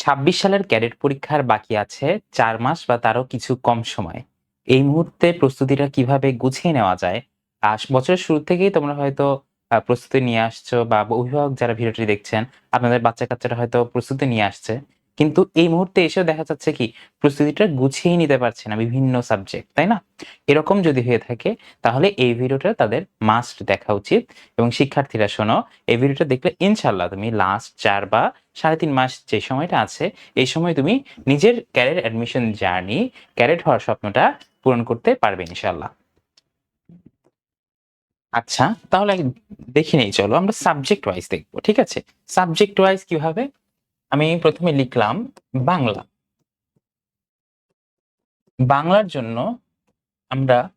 ছাব্বিশ সালের ক্যাডেট পরীক্ষার বাকি আছে চার মাস বা তারও কিছু কম সময়। এই মুহূর্তে প্রস্তুতিটা কীভাবে গুছিয়ে নেওয়া যায়? আর বছরের শুরু থেকেই তোমরা হয়তো প্রস্তুতি নিয়ে আসছো বা অভিভাবক যারা ভিডিওটি দেখছেন, আপনাদের বাচ্চা কাচ্চারা হয়তো প্রস্তুতি নিয়ে আসছে। কিন্তু এই মুহূর্তে এসেও দেখা যাচ্ছে কি, প্রস্তুতিটা গুছিয়ে নিতে পারছে না বিভিন্ন সাবজেক্ট তাই না? এরকম যদি হয়ে থাকে, তাহলে এই ভিডিওটা তাদের মাস্ট দেখা উচিত। এবং শিক্ষার্থীরা, শোনো, এই ভিডিওটা দেখলে ইনশাল্লাহ তুমি লাস্ট চার বা সাড়ে তিন মাস যে সময়টা আছে, এই সময় তুমি নিজের ক্যারিয়ার অ্যাডমিশন জার্নি ক্যারেট হওয়ার স্বপ্নটা পূরণ করতে পারবে ইনশাল্লাহ আচ্ছা তাহলে দেখে নেই, চলো, আমরা সাবজেক্ট ওয়াইজ দেখব, ঠিক আছে? সাবজেক্ট ওয়াইজ কীভাবে? আমি প্রথমে লিখলাম বাংলা। বাংলার জন্য আমরা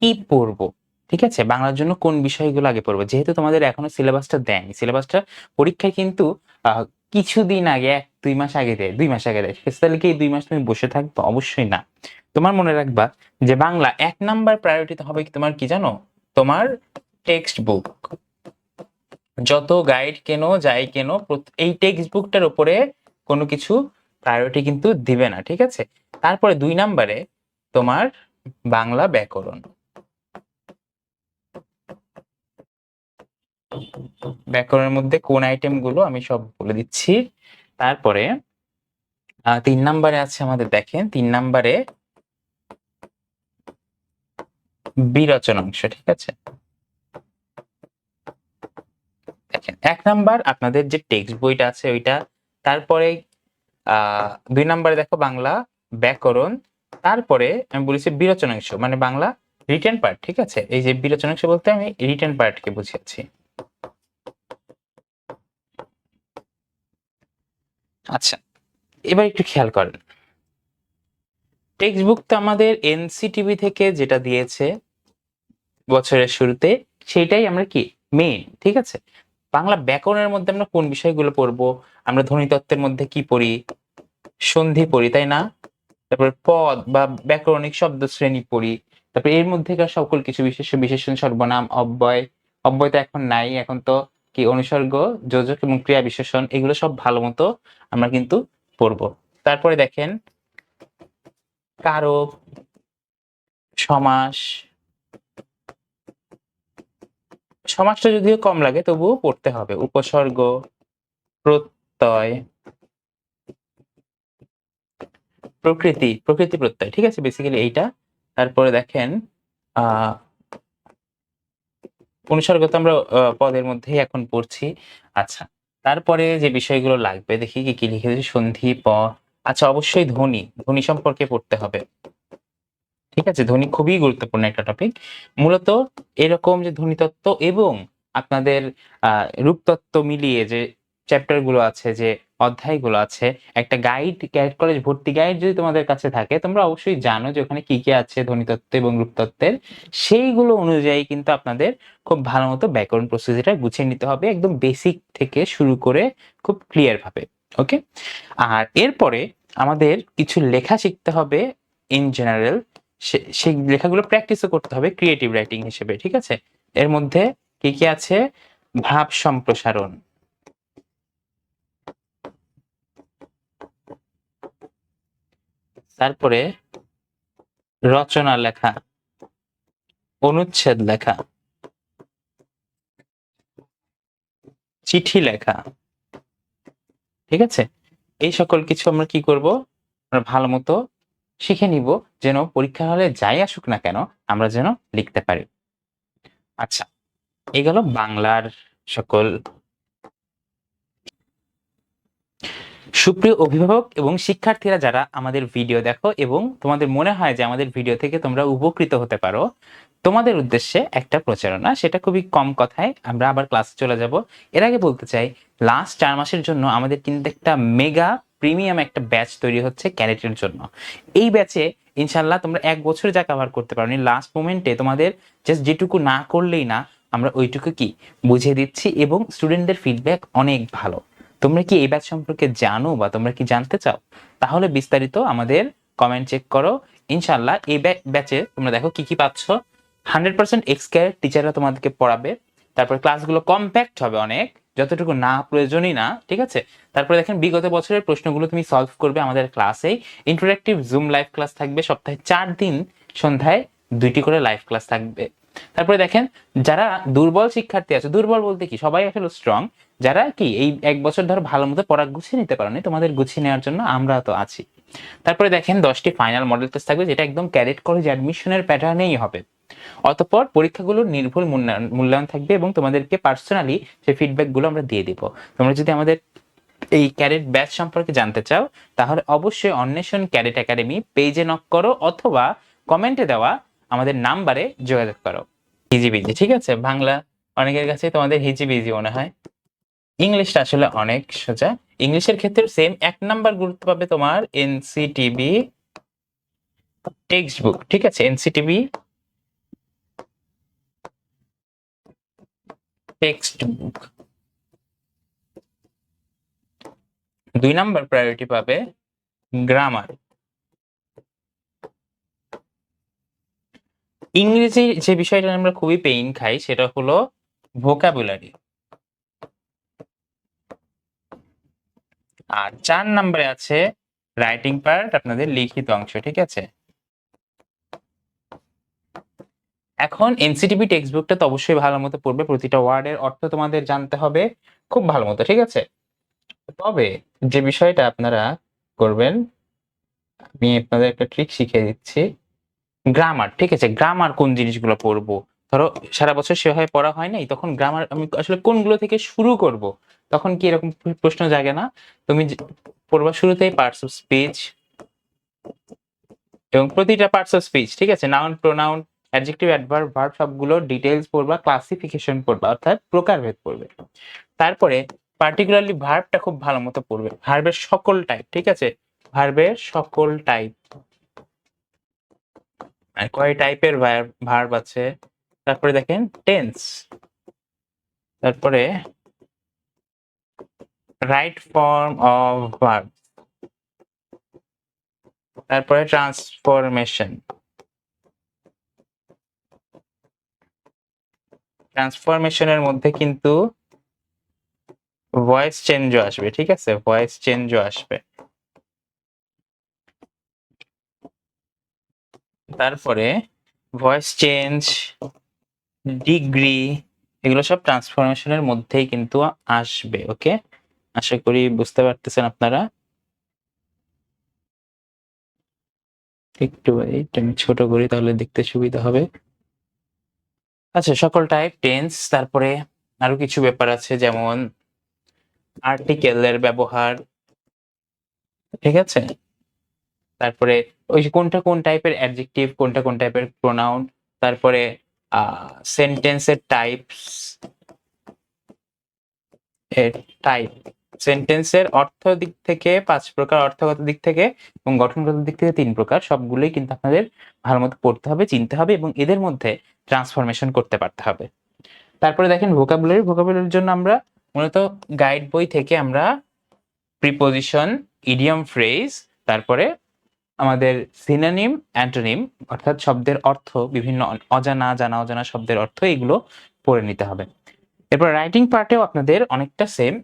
কি পড়ব? ঠিক আছে? বাংলার জন্য কোন বিষয়গুলো আগে পড়ব? যেহেতু তোমাদের এখনও সিলেবাসটা দেয়নি। সিলেবাসটা পরীক্ষায় কিন্তু কিছুদিন আগে, এক, দুই মাস আগে দেয়। দুই মাস আগে দেয়? তাহলে কি দুই মাস তুমি বসে থাকবে? অবশ্যই না। তোমার মনে রাখবা যে বাংলা এক নাম্বার প্রায়োরিটিতে হবে কি তোমার কি জানো? তোমার টেক্সট বুক যত গাইড কেন, যাই কেন এই টেক্সট বুকটার উপরে কোনো কিছু প্রায়োরিটি কিন্তু দিবে না, ঠিক আছে? তারপরে দুই নাম্বারে তোমার বাংলা ব্যাকরণ। ব্যাকরণের মধ্যে কোন আইটেমগুলো আমি সব বলে দিচ্ছি। তারপরে তিন নাম্বারে আছে আমাদের দেখেন, তিন নাম্বারে বিরচন অংশ, ঠিক আছে? দেখেন, এক নাম্বার আপনাদের যে টেক্সট বইটা আছে ওইটা, তারপরে দুই নাম্বারে দেখো বাংলা ব্যাকরণ, তারপরে আমি বলেছি বিরচনাংশ মানে বাংলা রিটেন পার্ট ঠিক আছে? এই যে বিরচনাংশ বলতে আমি রিটেন পার্টকে বুঝিয়েছি। আচ্ছা এবার একটু খেয়াল করেন। টেক্সট বুক তো আমাদের এনসিটিভি থেকে যেটা দিয়েছে বছরের শুরুতে সেটাই আমরা কি? মেইন ঠিক আছে? বাংলা ব্যাকরণের মধ্যে আমরা কোন বিষয়গুলো পড়ব? আমরা ধ্বনিতত্ত্বের মধ্যে কি পড়ি? সন্ধি পড়ি, তাই না? তারপর পদ বা ব্যাকরণিক শব্দ শ্রেণি পড়ি। তারপর এর মধ্যেকার সকল কিছু বিশেষ, বিশেষণ, সর্বনাম, অব্যয়। অব্যয় তো এখন নাই, এখন তো কি অনুসর্গ, যোজক এবং ক্রিয়া বিশেষণ, এগুলো সব ভালো মতো আমরা কিন্তু পড়ব। তারপরে দেখেন কারক সমাস সমাসটা যদিও কম লাগে, তবুও পড়তে হবে। উপসর্গ, প্রত্যয়, প্রকৃতি প্রকৃতি প্রত্যয়, ঠিক আছে? বেসিক্যালি এইটা। তারপরে দেখেন অনুসর্গ তো আমরা পদের মধ্যেই এখন পড়ছি। আচ্ছা তারপরে যে বিষয়গুলো লাগবে, দেখি কি কি লিখে সন্ধি, প। আচ্ছা অবশ্যই ধ্বনি। ধ্বনি সম্পর্কে পড়তে হবে। ঠিক আছে? ধ্বনি খুবই গুরুত্বপূর্ণ একটা টপিক মূলত এরকম যে ধ্বনিতত্ত্ব এবং আপনাদের রূপতত্ত্ব মিলিয়ে যে চ্যাপ্টারগুলো আছে, যে অধ্যায়গুলো আছে, একটা গাইড ক্যারেট কলেজ ভর্তি গাইড যদি তোমাদের কাছে থাকে, তোমরা অবশ্যই জানো যে ওখানে কি কি আছে ধ্বনিতত্ত্ব এবং রূপতত্ত্বের। সেইগুলো অনুযায়ী কিন্তু আপনাদের খুব ভালো মতো ব্যাকরণ প্রস্তুতিটা গুছিয়ে নিতে হবে, একদম বেসিক থেকে শুরু করে খুব ক্লিয়ার ভাবে ওকে আর এরপরে আমাদের কিছু লেখা শিখতে হবে ইন জেনারেল সেই লেখাগুলো প্র্যাকটিসও করতে হবে ক্রিয়েটিভ রাইটিং হিসেবে, ঠিক আছে? এর মধ্যে কি কি আছে? ভাব সম্প্রসারণ। তারপরে রচনা লেখা, অনুচ্ছেদ লেখা, চিঠি লেখা, ঠিক আছে? এই সকল কিছু আমরা কি করব? আমরা ভালো মতো শিখে নিব যেন পরীক্ষা হলে যাই আসুক না কেন আমরা যেন লিখতে পারি। আচ্ছা এই গেল বাংলার সকল সুপ্রিয় অভিভাবক এবং শিক্ষার্থীরা যারা আমাদের ভিডিও দেখো এবং তোমাদের মনে হয় যে আমাদের ভিডিও থেকে তোমরা উপকৃত হতে পারো, তোমাদের উদ্দেশ্যে একটা প্রচারণা, সেটা খুবই কম কথায় আমরা আবার ক্লাসে চলে যাব। এর আগে বলতে চাই লাস্ট চার মাসের জন্য আমাদের কিন্তু একটা মেগা প্রিমিয়াম একটা ব্যাচ তৈরি হচ্ছে ক্যারেটের জন্য। এই ব্যাচে ইনশাল্লাহ তোমরা এক বছর যা কভার করতে পারো। লাস্ট মোমেন্টে তোমাদের জাস্ট যেটুকু না করলেই না, আমরা ওইটুকু কি বুঝিয়ে দিচ্ছি এবং স্টুডেন্টদের ফিডব্যাক অনেক ভালো। তোমরা কি এই ব্যাচ সম্পর্কে জানো বা তোমরা কি জানতে চাও? তাহলে বিস্তারিত আমাদের কমেন্ট চেক করো। ইনশাল্লাহ এই ব্যাচে তোমরা দেখো কি কি পাচ্ছ। হান্ড্রেড পার্সেন্ট এক্স কেয়ার টিচাররা তোমাদেরকে পড়াবে। তারপর ক্লাসগুলো কম্প্যাক্ট হবে অনেক। যতটুকু না প্রয়োজনই না, ঠিক আছে? তারপরে দেখেন, বিগত বছরের প্রশ্নগুলো তুমি সলভ করবে আমাদের ক্লাসেই ইন্টারেক্টিভ জুম লাইভ ক্লাস থাকবে সপ্তাহে চার দিন, সন্ধ্যায় দুইটি করে লাইভ ক্লাস থাকবে। তারপরে দেখেন, যারা দুর্বল শিক্ষার্থী আছে, দুর্বল বলতে কি? সবাই আসলে স্ট্রং যারা কি, এই এক বছর ধর ভালো মতো পড়া গুছিয়ে নিতে পারোনি, তোমাদের গুছিয়ে নেওয়ার জন্য আমরা তো আছি। তারপরে দেখেন, দশটি ফাইনাল মডেল টেস্ট থাকবে, যেটা একদম ক্যাডেট কলেজ অ্যাডমিশনের প্যাটার্নেই হবে। অতঃপর পরীক্ষাগুলোর নির্ভুল মূল্যায়ন মূল্যায়ন থাকবে এবং তোমাদেরকে পার্সোনালি সেই ফিডব্যাকগুলো আমরা দিয়ে দিব। তোমরা যদি আমাদের এই ক্যারেট ব্যাচ সম্পর্কে জানতে চাও, তাহলে অবশ্যই অন্বেষণ ক্যারেট একাডেমি পেজে নক করো অথবা কমেন্টে দেওয়া আমাদের নাম্বারে যোগাযোগ করো। হিজিবিজি ঠিক আছে? বাংলা অনেকের কাছে তোমাদের হিজিবিজি মনে হয়। ইংলিশটা আসলে অনেক সোজা। ইংলিশের ক্ষেত্রে সেম এক নাম্বার গুরুত্ব পাবে তোমার এনসিটিবি টেক্সট বুক ঠিক আছে? এনসিটিবি টেক্সট বুক দুই নাম্বার প্রায়োরিটি পাবে গ্রামার ইংরেজি যে বিষয়টা আমরা খুবই পেইন খাই, সেটা হলো ভোকাবুলারি আর চার নম্বরে আছে রাইটিং পার্ট আপনাদের লিখিত অংশ, ঠিক আছে? এখন এনসিটিভি টেক্সট বুকটা তো অবশ্যই ভালো মতো পড়বে, প্রতিটা ওয়ার্ডের অর্থ তোমাদের জানতে হবে, খুব ভালো মতো, ঠিক আছে? তবে যে বিষয়টা আপনারা করবেন, আমি আপনাদের একটা ট্রিক শিখিয়ে দিচ্ছি। গ্রামার ঠিক আছে? গ্রামার কোন জিনিসগুলো পড়ব? ধরো, সারা বছর সেভাবে পড়া হয় নাই, তখন গ্রামার আমি আসলে কোনগুলো থেকে শুরু করব? তখন কি এরকম প্রশ্ন জাগে না? তুমি পড়বা শুরুতেই পার্টস অফ স্পিচ এবং প্রতিটা পার্টস অফ স্পিচ ঠিক আছে? Noun pronoun adjective adverb verb সবগুলো ডিটেইলস পড়বা ক্লাসিফিকেশন পড়বা, অর্থাৎ প্রকারভেদ পড়বে। তারপরে পার্টিকুলারলি ভার্বটা খুব ভালো মতো পড়বে। ভার্বের সকল টাইপ ঠিক আছে? ভার্বের সকল টাইপ আর কয় টাইপের ভার্ব আছে? তারপরে দেখেন টেন্স তারপরে রাইট ফর্ম অফ ভার্ব তারপরে ট্রান্সফরমেশন ট্রান্সফরমেশনের মধ্যে কিন্তু ভয়েস চেঞ্জও আসবে, ঠিক আছে? ভয়েস চেঞ্জও আসবে। তারপরে ভয়েস চেঞ্জ ডিগ্রি এগুলো সব ট্রান্সফরমেশনের মধ্যেই কিন্তু আসবে, ওকে? আশা করি বুঝতে পারতেছেন আপনারা? একটু আমি ছোট করি তাহলে দেখতে সুবিধা হবে। আচ্ছা সকল টাইপ টেন্স তারপরে আরও কিছু ব্যাপার আছে যেমন আর্টিকেলের ব্যবহার, ঠিক আছে? তারপরে ওই কোনটা কোন টাইপের অ্যাডজেক্টিভ কোনটা কোন টাইপের প্রোনাউন তারপরে সেন্টেন্সের টাইপস টাইপ সেন্টেন্সের অর্থ দিক থেকে পাঁচ প্রকার, অর্থগত দিক থেকে এবং গঠনগত দিক থেকে তিন প্রকার, সবগুলোই কিন্তু আপনাদের ভালো মতো পড়তে হবে, চিনতে হবে এবং এদের মধ্যে ট্রান্সফরমেশন করতে পারতে হবে। তারপরে দেখেন ভোকাবুলারি ভোকাবুলারির জন্য আমরা মূলত গাইড বই থেকে আমরা প্রিপোজিশন ইডিয়াম ফ্রেজ তারপরে আমাদের সিনানিম অ্যান্টোনিম অর্থাৎ শব্দের অর্থ, বিভিন্ন অজানা, জানা, অজানা শব্দের অর্থ এগুলো পড়ে নিতে হবে। এরপর রাইটিং পার্টেও আপনাদের অনেকটা সেম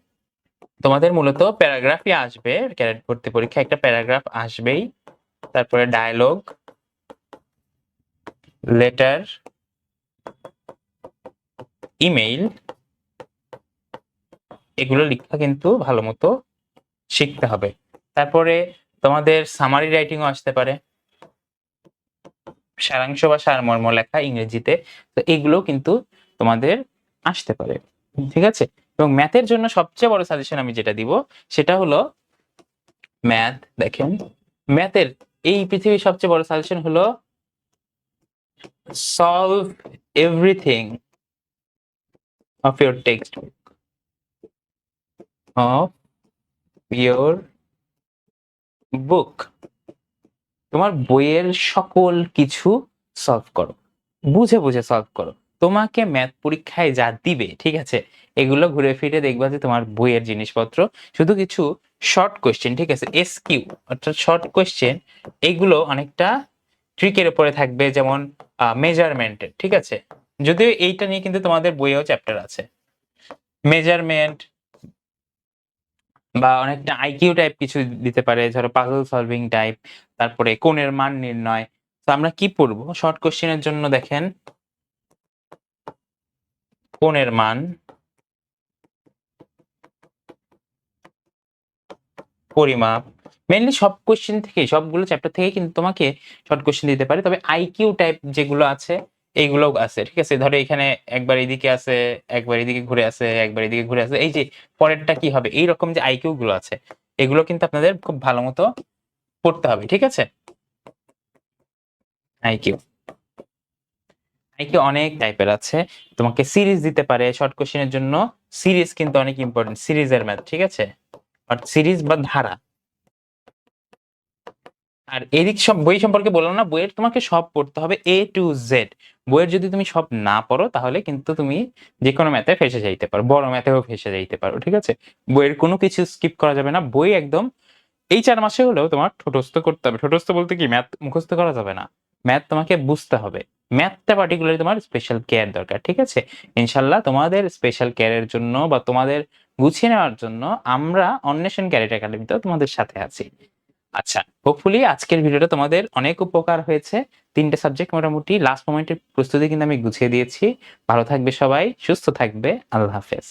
তোমাদের মূলত প্যারাগ্রাফই আসবে, ক্যারেট ভর্তি পরীক্ষা একটা প্যারাগ্রাফ আসবেই। তারপরে ডায়লগ লেটার ইমেইল এগুলো লেখা কিন্তু ভালো মতো শিখতে হবে। তারপরে তোমাদের সামারি রাইটিংও আসতে পারে। সারাংশ বা সারমর্ম লেখা ইংরেজিতে, তো এগুলো কিন্তু তোমাদের আসতে পারে। ঠিক আছে? এবং ম্যাথের জন্য সবচেয়ে বড় সাজেশন আমি যেটা দিব, সেটা হলো ম্যাথ দেখেন। ম্যাথের এই পৃথিবীর সবচেয়ে বড় সাজেশন হলো solve everything of your text book of your book তোমার বইয়ের সকল কিছু সলভ করো। বুঝে বুঝে সলভ করো। তোমাকে ম্যাথ পরীক্ষায় যা দিবে, ঠিক আছে, এগুলো ঘুরে ফিরে দেখবা যে তোমার বইয়ের জিনিসপত্র, শুধু কিছু শর্ট কোয়েশ্চেন ঠিক আছে এস কিউ অর্থাৎ শর্ট কোয়েশ্চেন এগুলো অনেকটা ট্রিকের উপরে থাকবে, যেমন মেজারমেন্টের ঠিক আছে, যদিও এইটা নিয়ে কিন্তু তোমাদের বইয়েও চ্যাপ্টার আছে মেজারমেন্ট বা অনেকটা আইকিউ টাইপ কিছু দিতে পারে, ধরো পাজল সলভিং টাইপ তারপরে কোণের মান নির্ণয়, তো আমরা কি পড়ব? শর্ট কোশ্চেনের জন্য দেখেন কোণের মান? পরিমাপ। মেনলি সব কোশ্চেন থেকে সবগুলো চ্যাপ্টার থেকে কিন্তু তোমাকে শর্ট কোশ্চেন দিতে পারে। তবে আইকিউ টাইপ যেগুলো আছে এইগুলো আছে, ঠিক আছে? ধরো এখানে একবার এদিকে আছে, একবার এদিকে ঘুরে আছে, একবার এদিকে ঘুরে আছে। এই যে পরেরটা কি হবে? এই রকম যে আইকিউ গুলো আছে, এগুলো কিন্তু আপনাদের খুব ভালো মতো পড়তে হবে, ঠিক আছে? আইকিউ আইকিউ অনেক টাইপের আছে। তোমাকে সিরিজ দিতে পারে। শর্ট কোশ্চেনের জন্য সিরিজ কিন্তু অনেক ইম্পর্টেন্ট সিরিজের ম্যাথ ঠিক আছে? সিরিজ বা ধারা। আর এদিক সব, বই সম্পর্কে বললাম না, বইয়ের তোমাকে সব পড়তে হবে এ টু জেড বইয়ের যদি তুমি সব না পড়ো, তাহলে কিন্তু তুমি যে কোনো ম্যাথে ফেসে যাইতে পারো। বড় ম্যাথেও ফেসে যাইতে পারো, ঠিক আছে? বইয়ের কোনো কিছু স্কিপ করা যাবে না। বই একদম এই চার মাসে হলেও তোমার ঠোটস্থ করতে হবে। ঠোঁটস্থ বলতে কি? ম্যাথ মুখস্থ করা যাবে না। ম্যাথ তোমাকে বুঝতে হবে। ম্যাথটা পার্টিকুলারলি তোমার স্পেশাল কেয়ার দরকার, ঠিক আছে? ইনশাল্লাহ তোমাদের স্পেশাল কেয়ারের জন্য বা তোমাদের গুছিয়ে নেওয়ার জন্য আমরা অন্বেষণ ক্যারেট একাডেমিতে তোমাদের সাথে আছি। আচ্ছা হোপফুলি আজকের ভিডিওটা তোমাদের অনেক উপকার হয়েছে। তিনটে সাবজেক্ট মোটামুটি লাস্ট মোমেন্টের প্রস্তুতি কিন্তু আমি গুছিয়ে দিয়েছি। ভালো থাকবে সবাই, সুস্থ থাকবে, আল্লাহ হাফেজ।